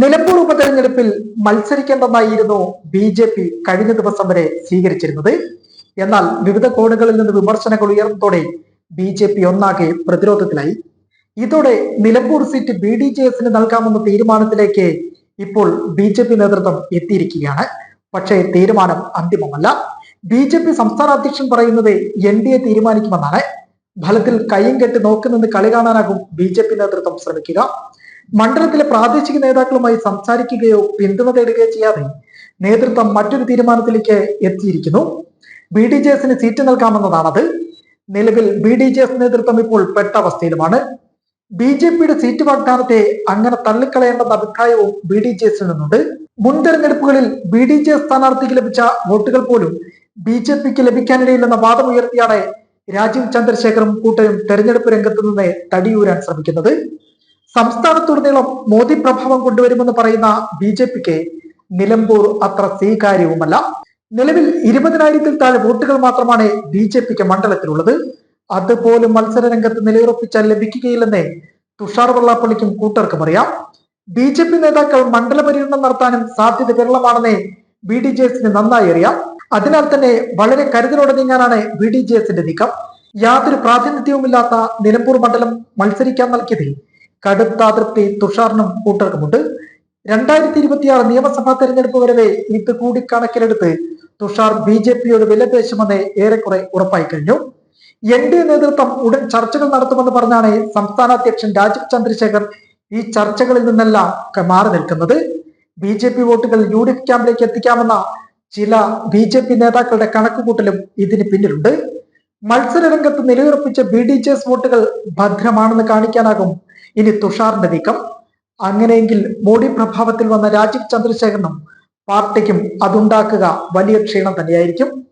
നിലമ്പൂർ ഉപതെരഞ്ഞെടുപ്പിൽ മത്സരിക്കേണ്ടതായിരുന്നു B J P കഴിഞ്ഞ ദിവസം വരെ സ്വീകരിച്ചിരുന്നത്. എന്നാൽ വിവിധ കോണുകളിൽ നിന്ന് വിമർശനങ്ങൾ ഉയർന്നതോടെ ബി ജെ പി ഒന്നാകെ പ്രതിരോധത്തിലായി. ഇതോടെ Nilambur seat B D J എസിന് നൽകാമെന്ന തീരുമാനത്തിലേക്ക് ഇപ്പോൾ ബി ജെ പി നേതൃത്വം എത്തിയിരിക്കുകയാണ്. പക്ഷേ തീരുമാനം അന്തിമമല്ല. ബി ജെ പി സംസ്ഥാന അധ്യക്ഷൻ പറയുന്നത് എൻ ഡി എ തീരുമാനിക്കുമെന്നാണ്. ഫലത്തിൽ കയ്യും കെട്ടി നോക്കുനിന്ന് കളി കാണാനാകും ബി ജെ പി നേതൃത്വം ശ്രമിക്കുക. മണ്ഡലത്തിലെ പ്രാദേശിക നേതാക്കളുമായി സംസാരിക്കുകയോ പിന്തുണ തേടുകയോ ചെയ്യാതെ നേതൃത്വം മറ്റൊരു തീരുമാനത്തിലേക്ക് എത്തിയിരിക്കുന്നു. ബി ഡി ജെ എസിന് സീറ്റ് നൽകാമെന്നതാണത്. നിലവിൽ ബി ഡി ജെ എസ് നേതൃത്വം ഇപ്പോൾ പെട്ട അവസ്ഥയിലുമാണ്. ബി ജെ പിയുടെ സീറ്റ് വാഗ്ദാനത്തെ അങ്ങനെ തള്ളിക്കളയേണ്ടെന്ന അഭിപ്രായവും ബി ഡി ജെ എസിൽ നിന്നുണ്ട്. മുൻ തെരഞ്ഞെടുപ്പുകളിൽ ബി ഡി ജെ സ്ഥാനാർത്ഥിക്ക് ലഭിച്ച വോട്ടുകൾ പോലും ബി ജെ പിക്ക് ലഭിക്കാനിടയില്ലെന്ന വാദമുയർത്തിയാണ് രാജീവ് ചന്ദ്രശേഖറും കൂട്ടരും തെരഞ്ഞെടുപ്പ് രംഗത്ത് നിന്ന് തടിയൂരാൻ ശ്രമിക്കുന്നത്. സംസ്ഥാനത്തുടനീളം മോദി പ്രഭാവം കൊണ്ടുവരുമെന്ന് പറയുന്ന ബി ജെ പിക്ക് നിലമ്പൂർ അത്ര സ്വീകാര്യവുമല്ല. നിലവിൽ ഇരുപതിനായിരത്തിൽ താഴെ വോട്ടുകൾ മാത്രമാണ് ബി ജെ പിക്ക് മണ്ഡലത്തിലുള്ളത്. അതുപോലും മത്സര രംഗത്ത് നിലയുറപ്പിച്ചാൽ ലഭിക്കുകയില്ലെന്ന് തുഷാർ വെള്ളാപ്പള്ളിക്കും കൂട്ടർക്കും അറിയാം. ബി ജെ പി നേതാക്കൾ മണ്ഡല പര്യടനം നടത്താനും സാധ്യത വിരളമാണെന്ന് ബി ഡി ജെ എസിന് നന്നായി അറിയാം. അതിനാൽ തന്നെ വളരെ കരുതലോടെ നീങ്ങാനാണ് ബി ഡി ജെ എസിന്റെ നീക്കം. യാതൊരു പ്രാതിനിധ്യവുമില്ലാത്ത നിലമ്പൂർ മണ്ഡലം മത്സരിക്കാൻ നൽകിയതിൽ കടുത്ത അതൃപ്തി തുഷാറിനും കൂട്ടർക്കുമുണ്ട്. രണ്ടായിരത്തി ഇരുപത്തിയാറ് നിയമസഭാ തെരഞ്ഞെടുപ്പ് വരവെ ഇത് കൂടി കണക്കിലെടുത്ത് തുഷാർ ബി ജെ പിയോട് വിലപേശുമെന്ന് ഏറെക്കുറെ ഉറപ്പായി കഴിഞ്ഞു. എൻ ഡി എ നേതൃത്വം ഉടൻ ചർച്ചകൾ നടത്തുമെന്ന് പറഞ്ഞാണ് സംസ്ഥാന അധ്യക്ഷൻ രാജീവ് ചന്ദ്രശേഖർ ഈ ചർച്ചകളിൽ നിന്നെല്ലാം മാറി നിൽക്കുന്നത്. ബി ജെ പി വോട്ടുകൾ യു ഡി എഫ് ക്യാമ്പിലേക്ക് എത്തിക്കാമെന്ന ചില ബി ജെ പി നേതാക്കളുടെ കണക്കുകൂട്ടലും ഇതിന് പിന്നിലുണ്ട്. മത്സരരംഗത്ത് നിലയുറപ്പിച്ച ബി ഡി ജെ എസ് വോട്ടുകൾ ഭദ്രമാണെന്ന് കാണിക്കാനാകും ഇനി തുഷാറിന്റെ നീക്കം. അങ്ങനെയെങ്കിൽ മോഡി പ്രഭാവത്തിൽ വന്ന രാജീവ് ചന്ദ്രശേഖരനും പാർട്ടിക്കും അതുണ്ടാക്കുക വലിയ ക്ഷീണം തന്നെയായിരിക്കും.